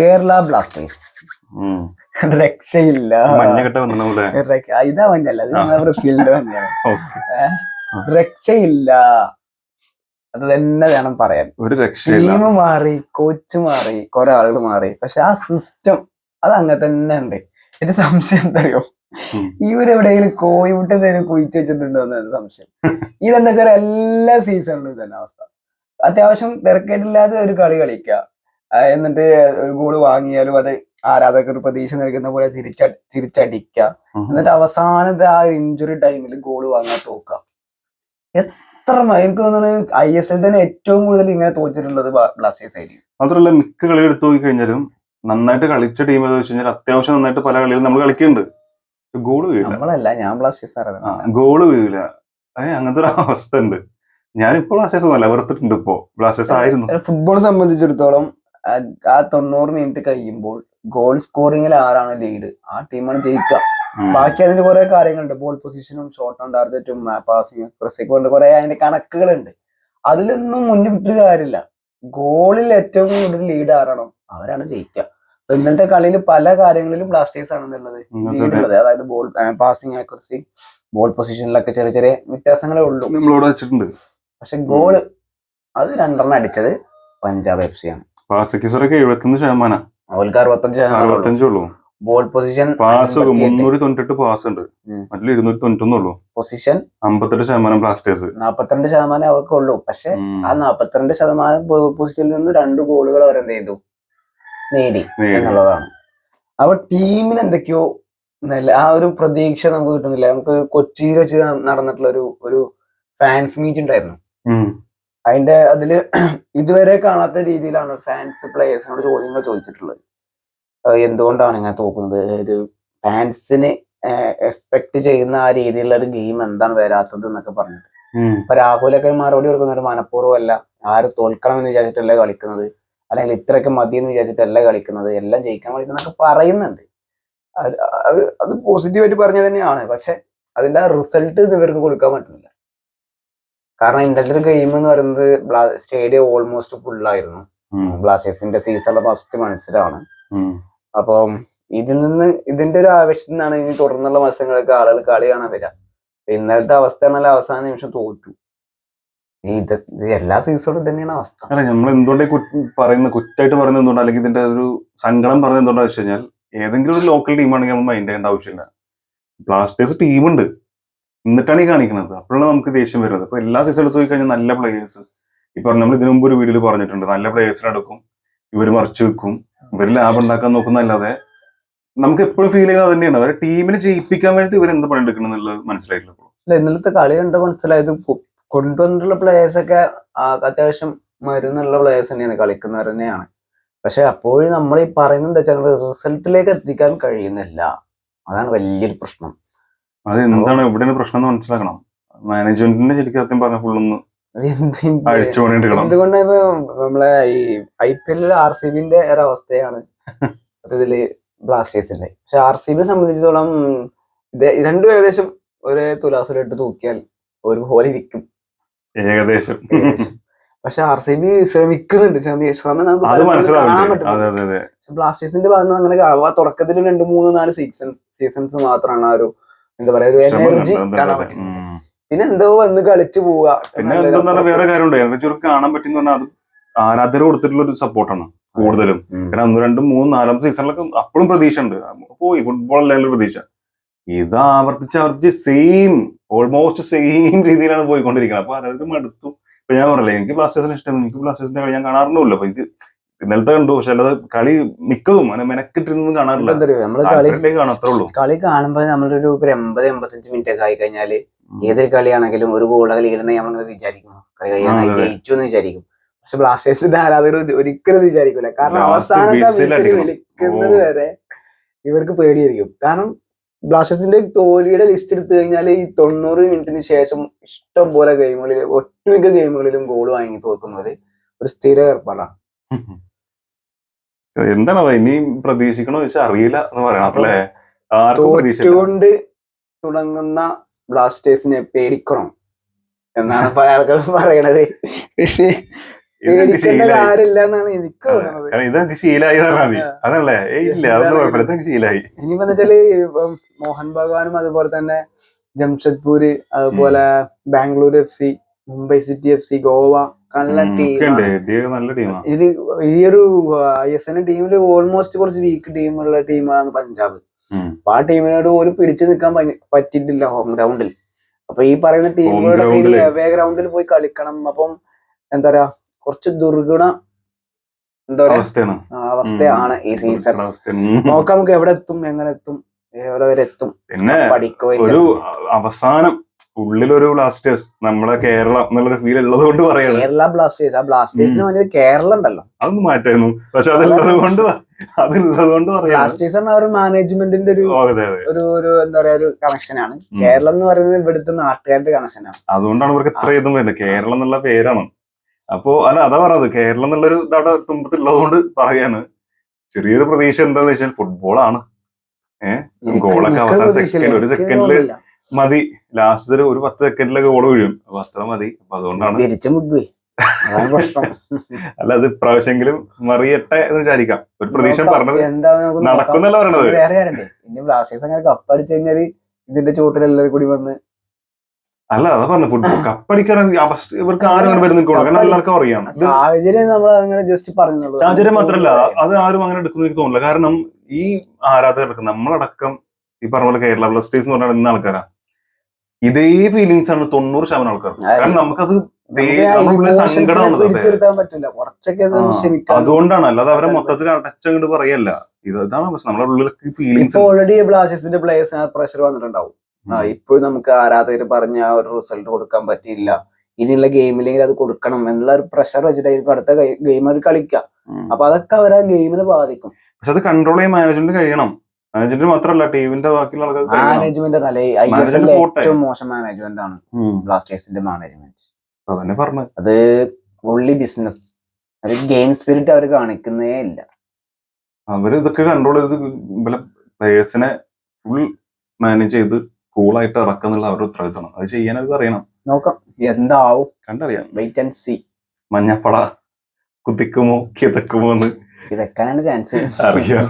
Kerala Blasters. രക്ഷയില്ല. ഇതാ മഞ്ഞല്ല ബ്രസീലിന്റെ മഞ്ഞാണ് രക്ഷയില്ല. അത് തന്നെ വേണം പറയാൻ. ഒരു ടീം മാറി കോച്ച് മാറി കുറെ ആളുകൾ മാറി. പക്ഷെ ആ സിസ്റ്റം അത് അങ്ങനെ തന്നെ ഉണ്ട്. എന്റെ സംശയം എന്തറിയോ. ഇവരെവിടെയെങ്കിലും കോയിമുട്ട് എന്തെങ്കിലും കുഴിച്ചു വെച്ചിട്ടുണ്ടോ എന്നാണ് സംശയം. ഇതെന്താ വെച്ചാൽ എല്ലാ സീസണിലും ഇതന്നെ അവസ്ഥ. അത്യാവശ്യം തിരക്കേടില്ലാതെ ഒരു കളി കളിക്കുക. എന്നിട്ട് ഒരു ഗോൾ വാങ്ങിയാലും അത് ആരാധകർ പ്രതീക്ഷ നൽകുന്ന പോലെ തിരിച്ച തിരിച്ചടിക്കുക. എന്നിട്ട് അവസാനത്തെ ആ ഇഞ്ചുറി ടൈമിൽ ഗോൾ വാങ്ങാൻ തോക്കുക. എത്ര എനിക്ക് തോന്നുന്നത് ഐ എസ് എൽ തന്നെ ഏറ്റവും കൂടുതൽ ഇങ്ങനെ തോറ്റിട്ടുള്ളത് ബ്ലാസ്റ്റേഴ്സ് ആയിരിക്കും മാത്രമല്ല മിക്ക കളി എടുത്തു നോക്കി കഴിഞ്ഞാലും നന്നായിട്ട് കളിച്ച ടീം എന്ന് വെച്ച് കഴിഞ്ഞാൽ അത്യാവശ്യം നന്നായിട്ട് പല കളികളും നമ്മൾ കളിക്കുന്നുണ്ട്. ഗോൾ വീഴില്ല നമ്മളല്ല ഞാൻ ബ്ലാസ്റ്റേഴ്സ് ഗോൾ വീഴില്ല അങ്ങനത്തെ ഒരു അവസ്ഥ ഉണ്ട്. ഞാനിപ്പോൾ ബ്ലാസ്റ്റേഴ്സ് ഒന്നല്ല വെറുത്തിട്ടുണ്ട് ഇപ്പോ. ബ്ലാസ്റ്റേഴ്സ് ആയിരുന്നു. ഫുട്ബോൾ സംബന്ധിച്ചിടത്തോളം ആ- തൊണ്ണൂറ് മിനിറ്റ് കഴിയുമ്പോൾ ഗോൾ സ്കോറിംഗിൽ ആരാണ് ലീഡ് ആ ടീമാണ് ജയിക്കുക. ബാക്കി അതിന്റെ കുറെ കാര്യങ്ങളുണ്ട്. ബോൾ പൊസിഷനും ഷോട്ട് ഓൺ ടാർഗറ്റും പാസിംഗ് പ്രസേക്ക് ഉണ്ട്. കുറെ അതിന്റെ കണക്കുകളുണ്ട്. അതിലൊന്നും മുന്നിട്ട് കാര്യമില്ല. ഗോളിൽ ഏറ്റവും കൂടുതൽ ലീഡ് ആരാണോ അവരാണ് ജയിക്കുക. ഇന്നത്തെ കളിയിൽ പല കാര്യങ്ങളിലും ബ്ലാസ്റ്റേഴ്സ് ആണെന്നുള്ളത് ലീഡുള്ളത് അതായത് ബോൾ പാസിംഗ് ആക്യുറസി ബോൾ പൊസിഷനിലൊക്കെ ചെറിയ ചെറിയ വ്യത്യാസങ്ങളേ ഉള്ളൂ. നമ്മളോട് വെച്ചിട്ടുണ്ട്. പക്ഷെ ഗോൾ അത് രണ്ടെണ്ണം അടിച്ചത് പഞ്ചാബ് എഫ് സി ആണ്. പാസക്കിസറൊക്കെ എഴുപത്തൊന്ന് ശതമാനം. അവർക്ക് അറുപത്തഞ്ച് ശതമാനം അറുപത്തഞ്ചേ ഉള്ളൂ. ബോൾ പൊസിഷൻ പാസ് മുന്നൂറ്റി തൊണ്ണൂറ്റെട്ട് പാസ് ഉണ്ട്. മറ്റേ ഇരുന്നൂറ്റി തൊണ്ണൂറ്റൊന്നേ ഉള്ളൂ. പൊസിഷൻ അമ്പത്തെട്ട് ശതമാനം ബ്ലാസ്റ്റേഴ്സ് നാപ്പത്തിരണ്ട് ശതമാനം അവർക്ക് ഉള്ളൂ പക്ഷെ ആ നാപ്പത്തിരണ്ട് ശതമാനം പൊസിഷനിൽ നിന്ന് രണ്ട് ഗോളുകൾ അവർ എന്ത് ചെയ്തു? നേടി. എന്നുള്ളതാണ്. അപ്പൊ ടീമിന് എന്തൊക്കെയോ നല്ല ആ ഒരു പ്രതീക്ഷ നമുക്ക് കിട്ടുന്നില്ല. നമുക്ക് കൊച്ചിയിൽ വെച്ച് നടന്നിട്ടുള്ള ഒരു ഒരു ഫാൻസ് മീറ്റ് ഉണ്ടായിരുന്നു. അതിന്റെ അതിൽ ഇതുവരെ കാണാത്ത രീതിയിലാണ് ഫാൻസ് പ്ലേയേഴ്സിനോട് ചോദ്യങ്ങൾ ചോദിച്ചിട്ടുള്ളത്. എന്തുകൊണ്ടാണ് ഇങ്ങനെ തോക്കുന്നത്? ഒരു ഫാൻസിന് എക്സ്പെക്ട് ചെയ്യുന്ന ആ രീതിയിലുള്ള ഒരു ഗെയിം എന്താണ് വരാത്തത് എന്നൊക്കെ പറഞ്ഞിട്ട്. ഇപ്പൊ രാഹുലൊക്കെ മറുപടി കൊടുക്കുന്ന മനഃപൂർവം അല്ല ആര് തോൽക്കണം എന്ന് വിചാരിച്ചിട്ടല്ലേ കളിക്കുന്നത്? അല്ലെങ്കിൽ ഇത്രയൊക്കെ മതി എന്ന് വിചാരിച്ചിട്ടല്ല കളിക്കുന്നത്? എല്ലാം ജയിക്കാൻ കളിക്കുന്നൊക്കെ പറയുന്നുണ്ട്. അത് അത് അത് പോസിറ്റീവായിട്ട് പറഞ്ഞത് തന്നെയാണ്. പക്ഷെ അതിന്റെ റിസൾട്ട് ഇവർക്ക് കൊടുക്കാൻ പറ്റുന്നില്ല. കാരണം ഇന്നലത്തെ ഗെയിം എന്ന് പറയുന്നത് സ്റ്റേഡിയം ഓൾമോസ്റ്റ് ഫുൾ ആയിരുന്നു. ബ്ലാസ്റ്റേഴ്സിന്റെ സീസണിലെ ഫസ്റ്റ് മത്സരമാണ്. അപ്പം ഇതിൽ നിന്ന് ഇതിന്റെ ഒരു ആവേശത്തിൽ നിന്നാണ് ഇനി തുടർന്നുള്ള മത്സരങ്ങളൊക്കെ ആളുകൾ കളി കാണാൻ വരിക. ഇന്നലത്തെ അവസ്ഥ എന്നാൽ അവസാന നിമിഷം തോറ്റു. ഇത് എല്ലാ സീസണും തന്നെയാണ് അവസ്ഥ. അല്ല നമ്മൾ എന്തുകൊണ്ട് പറയുന്ന കുറ്റായിട്ട് പറയുന്നത് എന്തുകൊണ്ട്? അല്ലെങ്കിൽ ഇതിന്റെ ഒരു സങ്കടം പറയുന്നത് എന്തുകൊണ്ടാണെന്ന് വെച്ച് കഴിഞ്ഞാൽ ഏതെങ്കിലും ഒരു ലോക്കൽ ടീമാണെങ്കിൽ നമ്മൾ മൈൻഡ് ചെയ്യേണ്ട ആവശ്യമില്ല. ബ്ലാസ്റ്റേഴ്സ് ടീമുണ്ട് എന്നിട്ടാണ് ഈ കാണിക്കുന്നത് അപ്പോഴാണ് നമുക്ക് ദേഷ്യം വരുന്നത്. അപ്പൊ എല്ലാ സീസണിലും പോയി കഴിഞ്ഞാൽ നല്ല പ്ലേയേഴ്സ് ഇപ്പൊ നമ്മൾ ഇതിനു മുമ്പ് ഒരു വീഡിയോയിൽ പറഞ്ഞിട്ടുണ്ട്. നല്ല പ്ലേയേഴ്സിനെ എടുക്കും ഇവർ മറിച്ചു വെക്കും ഇവർ ലാഭം ഉണ്ടാക്കാൻ നോക്കുന്നല്ലാതെ നമുക്ക് എപ്പോഴും ഫീൽ ചെയ്യുന്നത് തന്നെയാണ്. അവരെ ടീമിനെ ജയിപ്പിക്കാൻ വേണ്ടി ഇവർ എന്ത് പണിയെടുക്കണം എന്നുള്ളത് മനസ്സിലായിട്ടില്ല. അല്ല ഇന്നലത്തെ കളി കണ്ട മനസ്സിലായത് കൊണ്ടുവന്നിട്ടുള്ള പ്ലേയേഴ്സ് ഒക്കെ അത്യാവശ്യം മരുന്നുള്ള പ്ലേയേഴ്സ് തന്നെയാണ് കളിക്കുന്നവർ തന്നെയാണ്. പക്ഷെ അപ്പോഴും നമ്മൾ ഈ പറയുന്നത് എന്താ വെച്ചാൽ റിസൾട്ടിലേക്ക് എത്തിക്കാൻ കഴിയുന്നില്ല. അതാണ് വലിയൊരു പ്രശ്നം. അത് എന്താണ്? എവിടെയാണ് പ്രശ്നം എന്ന് മനസ്സിലാക്കണം. മാനേജ്മെന്റിന്റെ ശരിക്കും സത്യം പറഞ്ഞ ഫുള്ളൊന്ന് എന്തുകൊണ്ട് ഇപ്പൊ നമ്മളെ ഈ ഐ പി എല്ലിൽ ആർ സി ബിന്റെ ഒരു അവസ്ഥയാണ്. ഇതിൽ ബ്ലാസ്റ്റേഴ്സിന്റെ പക്ഷെ ആർ സി ബിയെ സംബന്ധിച്ചിടത്തോളം ഇത് രണ്ടും ഏകദേശം ഒരു തുലാസിലിട്ട് തൂക്കിയാൽ ഒരുപോലെ ഇരിക്കും. ഏകദേശം. പക്ഷെ ആർ സി ബി ശ്രമിക്കുന്നുണ്ട്. ശ്രമം നമുക്ക് കാണാൻ പറ്റും ബ്ലാസ്റ്റേഴ്സിന്റെ ഭാഗത്ത് അങ്ങനെ തുടക്കത്തിൽ രണ്ട് മൂന്ന് നാല് സീസൺസ് സീസൺസ് മാത്രമാണ് ആ ഒരു എന്താ പറയാ ഒരു എനർജി കാണാൻ പറ്റും. പിന്നെ എന്തോ വന്ന് കളിച്ചു പോവുക പിന്നെ അപ്പുറത്ത് വേറെ കാര്യമുണ്ട്. എനർജി കാണാൻ പറ്റുന്ന പറഞ്ഞാൽ അത് ആരാധകർ കൊടുത്തിട്ടുള്ള ഒരു സപ്പോർട്ടാണ് കൂടുതലും. കാരണം ഒന്ന് രണ്ടും മൂന്നും നാലാം സീസണിലൊക്കെ അപ്പോഴും പ്രതീക്ഷ ഉണ്ട് പോയി ഫുട്ബോൾ അല്ലെങ്കിൽ പ്രതീക്ഷ. ഇത് ആവർത്തിച്ച് ആവർത്തിച്ച് സെയിം ഓൾമോസ്റ്റ് സെയിം രീതിയിലാണ് പോയിക്കൊണ്ടിരിക്കുന്നത്. അപ്പൊ ആരാധകർ മടുത്തു. ഇപ്പൊ ഞാൻ പറഞ്ഞില്ലേ എനിക്ക് ബ്ലാസ്റ്റേഴ്സിന് ഇഷ്ടമാണ് എനിക്ക് ബ്ലാസ്റ്റേഴ്സിന്റെ കളി ഞാൻ കാണാറുണ്ടല്ലോ അപ്പൊ എനിക്ക് ഇന്നലത്തെ കണ്ടു പക്ഷെ അല്ലാതെ കളി മിക്കതും അങ്ങനെ മെനക്കിട്ടിരുന്നു കാണാറില്ല. കാണാം അത്രേ ഉള്ളൂ. കളി കാണുമ്പോ നമ്മളൊരു ഒരു എൺപത് എൺപത്തഞ്ച് മിനിറ്റ് ഒക്കെ ആയി കഴിഞ്ഞാൽ ഏതൊരു കളിയാണെങ്കിലും ഒരു ഗോളൊക്കെ ലീഡനെ നമ്മളിങ്ങനെ വിചാരിക്കും. കളി കഴിയാനായി. ജയിച്ചു എന്ന് വിചാരിക്കും. പക്ഷെ ബ്ലാസ്റ്റേഴ്സിന്റെ ആരാധകർ ഒരിക്കലും വിചാരിക്കൂല. കാരണം അവസാന അവസാനത്തെ വിളിക്കുന്നത് വരെ ഇവർക്ക് പേടിയായിരിക്കും. കാരണം ബ്ലാസ്റ്റേഴ്സിന്റെ തോൽവിയുടെ ലിസ്റ്റ് എടുത്തു കഴിഞ്ഞാൽ ഈ തൊണ്ണൂറ് മിനിറ്റിന് ശേഷം ഇഷ്ടം പോലെ ഗെയിമുകളിൽ ഒട്ടുമിക്ക ഗെയിമുകളിലും ഗോൾ വാങ്ങി തോൽക്കുന്നത് ഒരു സ്ഥിര ഏർപ്പാടാണ്. എന്താണ് ഇനി പ്രതീക്ഷിക്കണോ ചോദിച്ചാൽ അറിയില്ല എന്ന് പറയണം. അല്ലേ? ആർക്കും തുടങ്ങുന്ന ബ്ലാസ്റ്റേഴ്സിനെ പേടിക്കണം എന്നാണ് പല ആൾക്കാരും പറയണത്. പക്ഷേ ഇതെനിക്ക് പേടിക്കേണ്ട ശീലായി. കാര്യമില്ല എന്നാണ് എനിക്ക് തോന്നുന്നത്. കാരണം ഇതെനിക്ക് ശീലായി പറഞ്ഞാൽ മതി. അതല്ലേ? ഏയ് ഇല്ല അതൊന്നും കുഴപ്പമില്ല. ഇതെനിക്ക് ശീലായി. ഇനിയിപ്പോ വെച്ചാൽ ഇപ്പം മോഹൻ ഭഗവാനും അതുപോലെ തന്നെ ജംഷഡ്പൂര് അതുപോലെ Bangalore FC Mumbai city FC Goa നല്ല ടീം ഇത് ഈ ഒരു ഐ എസ് എൽ ടീമിൽ ഓൾമോസ്റ്റ് കുറച്ച് വീക്ക് ടീമുള്ള ടീമാണ് പഞ്ചാബ്. അപ്പൊ ആ ടീമിനോട് പോലും പിടിച്ചു നിൽക്കാൻ പറ്റിയിട്ടില്ല ഹോം ഗ്രൗണ്ടിൽ അപ്പൊ ഈ പറയുന്ന ടീമുകളുടെ അവേ ഗ്രൗണ്ടിൽ പോയി കളിക്കണം. അപ്പം എന്താ പറയാ കുറച്ച് ദുർഗുണ എന്താ പറയാ അവസ്ഥയാണ്. ഈ സീസൺ. നോക്കാം നമുക്ക് എവിടെ എത്തും എങ്ങനെ എത്തും എവിടെ വരെ എത്തും. പിന്നെ പഠിക്കോ ഒരു അവസാനം ഉള്ളിലൊരു ബ്ലാസ്റ്റേഴ്സ് നമ്മളെ കേരളം എന്നുള്ളൊരു ഫീൽ ഉള്ളത് കൊണ്ട് പറയാണ്. കേരള ബ്ലാസ്റ്റേഴ്സ് ആ ബ്ലാസ്റ്റേഴ്സിന് വേണ്ടി കേരളം ഉണ്ടല്ലോ. അതൊന്നും മാറ്റായിരുന്നു. പക്ഷെ അതുള്ളത് കൊണ്ട് അതുള്ളത് കൊണ്ട് ബ്ലാസ്റ്റേഴ്സ് ഒരു മാനേജ്മെന്റിന്റെ ഒരു ഒരു ഒരു എന്താ പറയാ ഒരു കണക്ഷനാണ്. കേരളം എന്ന് പറയുന്നത് ഇവിടുത്തെ നാട്ടുകാരുടെ കണക്ഷനാണ് അതുകൊണ്ടാണ് ഇവർക്ക് ഇത്ര ഇതും വരുന്നത്. കേരളം എന്നുള്ള പേരാണ്. അപ്പോ അല്ല അതാ പറഞ്ഞത്. കേരളം എന്നുള്ളൊരു ഇതവിടെ തുമ്പത്തുള്ളത് കൊണ്ട് പറയാണ്. ചെറിയൊരു പ്രതീക്ഷ എന്താന്ന് വെച്ചാൽ ഫുട്ബോളാണ് ഗോളൊക്കെ അവസാന സെക്കൻഡ് ഒരു second ൽ മതി. ലാസ്റ്റ് ഒരു ഒരു പത്ത് സെക്കൻഡിലൊക്കെ ഗോൾ വീഴും. അപ്പൊ അത്ര മതി. അപ്പൊ അതുകൊണ്ടാണ് തിരിച്ചു അല്ല അത് ഇപ്രാവശ്യമെങ്കിലും മറിയട്ടെ എന്ന് വിചാരിക്കാം. ഒരു പ്രതീക്ഷ പറഞ്ഞത് നടക്കുന്നല്ല പറയണത് വേറെ ഇനി ബ്ലാസ്റ്റേഴ്സ് അങ്ങനെ കപ്പടിച്ചു കഴിഞ്ഞാൽ ഇതിന്റെ എല്ലാവരും കൂടി വന്ന് അല്ല അതാ പറഞ്ഞു ഫുട്ബോൾ കപ്പടിക്കാൻ ഇവർക്ക് ആരും വരുന്ന കാരണം എല്ലാവർക്കും അറിയാം. സാഹചര്യം നമ്മൾ അങ്ങനെ ജസ്റ്റ് പറഞ്ഞു സാഹചര്യം മാത്രല്ല അത്. ആരും അങ്ങനെ എടുക്കുന്ന എനിക്ക് തോന്നില്ല കാരണം ഈ ആരാധകർക്ക് നമ്മളടക്കം ഈ പറഞ്ഞ പോലെ കേരള ബ്ലാസ്റ്റേഴ്സ് എന്ന് പറഞ്ഞാൽ ഇന്ന ആൾക്കാരാ. ഇതേ ഫീലിങ്സ് ആണ് തൊണ്ണൂറ് ശതമാനം ആൾക്കാർ കാരണം നമുക്കത് അതുകൊണ്ടാണ്. അല്ലാതെ അവരെ. മൊത്തത്തിൽ അടച്ച പറയല്ല. ഇത് ഇതാണ് പ്രശ്നം നമ്മുടെ ഉള്ളിലൊക്കെ ഫീലിങ്സ് ഓൾറെഡി ബ്ലാസ്റ്റേഴ്സിന്റെ പ്ലേയേഴ്സിന് പ്രഷർ വന്നിട്ടുണ്ടാവും. ഇപ്പോഴും നമുക്ക് ആരാധകർ പറഞ്ഞ ആ ഒരു റിസൾട്ട് കൊടുക്കാൻ പറ്റിയില്ല. ഇനിയുള്ള ഗെയിമിലെങ്കിൽ അത് കൊടുക്കണം എന്നുള്ള ഒരു പ്രഷർ വെച്ചിട്ടായിരിക്കും അടുത്ത ഗെയിം അവർ കളിക്കുക അപ്പൊ അതൊക്കെ അവരെ ഗെയിമിനെ ബാധിക്കും. പക്ഷെ അത് കൺട്രോൾ ചെയ്യാൻ മാനേജ്മെന്റ് കഴിയണം. മാനേജ്മെന്റ് മാത്രമല്ല ടീമിന്റെ ബാക്കിയുള്ള മാനേജ്മെന്റ് നല്ല ഐ എസ് എല്ലിലെ ഏറ്റവും മോശം മാനേജ്മെന്റ് ആണ് ബ്ലാസ്റ്റേഴ്സിന്റെ മാനേജ്മെന്റ് അതന്നെ പറഞ്ഞു അത് ഫുള്ളി ബിസിനസ് ഒരു ഗെയിം സ്പിരിറ്റ് അവർ കാണിക്കുന്നേ ഇല്ല. അവർ ഇതൊക്കെ കൺട്രോൾ ചെയ്ത് പ്ലേയേഴ്സിനെ ഫുൾ മാനേജ് ചെയ്ത് കൂളായിട്ട് ഇറക്കുന്നുള്ള അവരുടെ ഉത്തരവാദിത്തമാണ്. അത് ചെയ്യാൻ അവർക്ക് അറിയണം. നോക്കാം. എന്താവും? കണ്ടറിയാം. വെയിറ്റ് ആൻഡ് സി മഞ്ഞപ്പട കുതിക്കുമോ കിതക്കുമോ എന്ന് കിതക്കാനാണ് ചാൻസ് അറിയാം.